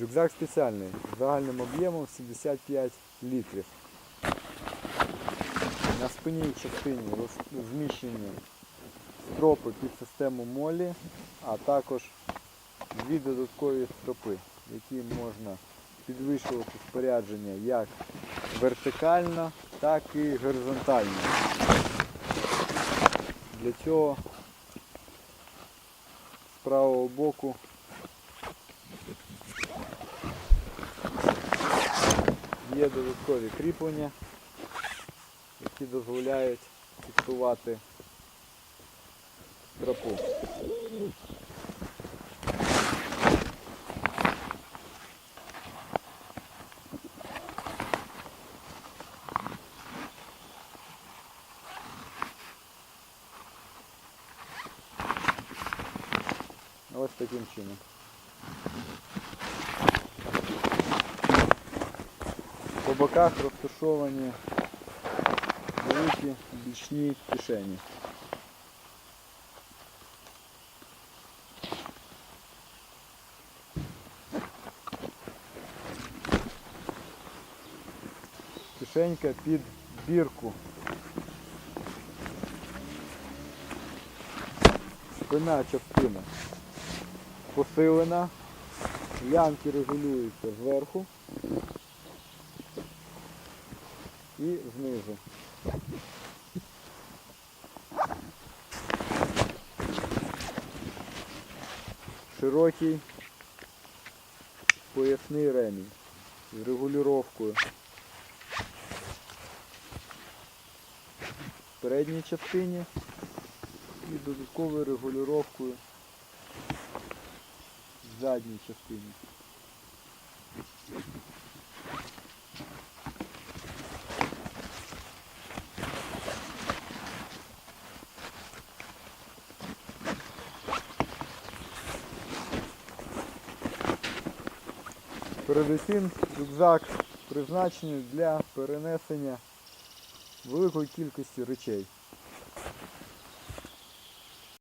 Рюкзак спеціальний з загальним об'ємом 75 літрів. На спинній частині роз- зміщені стропи під систему молі, а також дві додаткові стропи, які можна підвищувати спорядження як вертикально, так і горизонтально. Для цього з правого боку є додаткові кріплення, які дозволяють фіксувати тропу. Ось таким чином. Боках розташовані великі бічні кишені. Кишенька під бірку. Спина частина посилена, лямки регулюються зверху і знизу. Широкий поясний ремінь з. В передній частині і додатковою регулюванням в задній частині. Передусім рюкзак призначений для перенесення великої кількості речей.